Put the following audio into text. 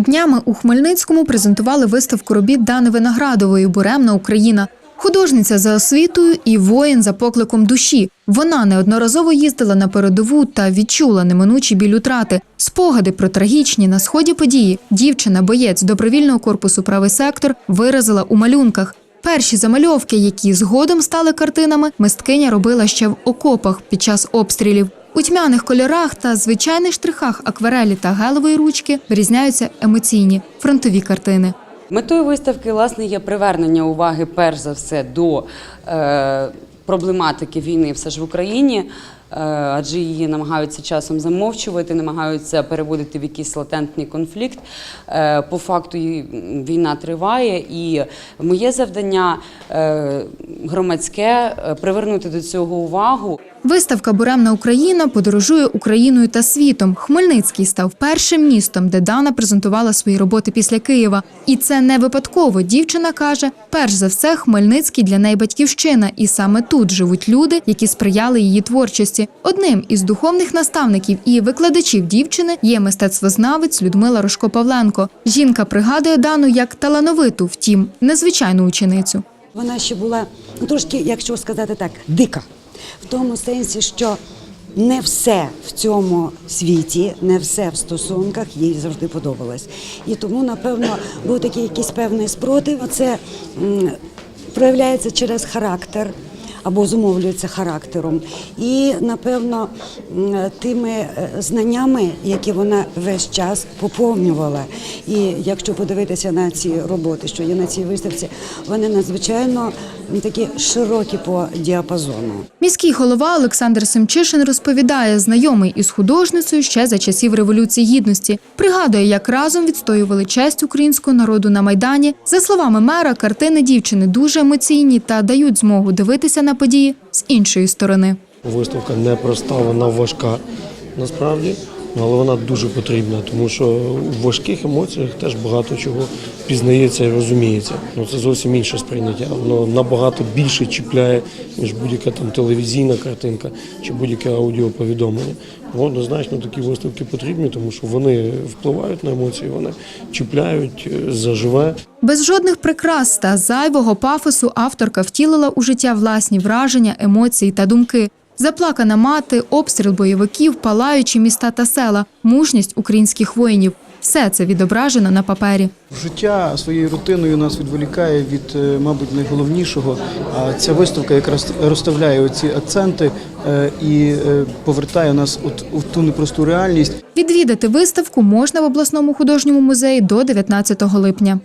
Днями у Хмельницькому презентували виставку робіт Дани Виноградової Буремна Україна. Художниця за освітою і воїн за покликом душі. Вона неодноразово їздила на передову та відчула неминучі біль утрати. Спогади про трагічні на сході події. Дівчина, боєць добровільного корпусу правий сектор, виразила у малюнках. Перші замальовки, які згодом стали картинами, мисткиня робила ще в окопах під час обстрілів. У тьмяних кольорах та звичайних штрихах акварелі та гелової ручки вирізняються емоційні фронтові картини. Метою виставки власне є привернення уваги перш за все до е, проблематики війни все ж в Україні, адже її намагаються часом замовчувати, намагаються переводити в якийсь латентний конфлікт. Е, по факту війна триває, і моє завдання е, громадське е, привернути до цього увагу. Виставка Буремна Україна подорожує Україною та світом. Хмельницький став першим містом, де Дана презентувала свої роботи після Києва. І це не випадково. Дівчина каже: перш за все, Хмельницький для неї батьківщина, і саме тут живуть люди, які сприяли її творчості. Одним із духовних наставників і викладачів дівчини є мистецтвознавець Людмила Рожко Павленко. Жінка пригадує Дану як талановиту, втім, незвичайну ученицю. Вона ще була трошки, якщо сказати так, дика. В тому сенсі, що не все в цьому світі, не все в стосунках їй завжди подобалось. І тому, напевно, був такий якийсь певний спротив. Це проявляється через характер. Або зумовлюється характером, і напевно тими е, знаннями, які вона весь час поповнювала. І якщо подивитися на ці роботи, що є на цій виставці, вони надзвичайно такі широкі по діапазону. Міський голова Олександр Семчишин розповідає, знайомий із художницею ще за часів Революції Гідності. Пригадує, як разом відстоювали честь українського народу на Майдані. За словами мера, картини дівчини дуже емоційні та дають змогу дивитися на події з іншої сторони. Виставка непроста, вона важка насправді, але вона дуже потрібна, тому що в важких емоціях теж багато чого пізнається і розуміється. Ну це зовсім інше сприйняття. Воно набагато більше чіпляє, ніж будь-яка там телевізійна картинка чи будь-яке аудіоповідомлення. Однозначно такі виставки потрібні, тому що вони впливають на емоції, вони чіпляють, е, заживе. Без жодних прикрас та зайвого пафосу авторка втілила у життя власні враження, емоції та думки. Заплакана мати, обстріл бойовиків, палаючі міста та села, мужність українських воїнів. Все це відображено на папері. Життя своєю рутиною нас відволікає від, е, мабуть, найголовнішого. А ця виставка якраз розставляє оці акценти е, і е, повертає нас от у ту непросту реальність. Відвідати виставку можна в обласному художньому музеї до 19 липня.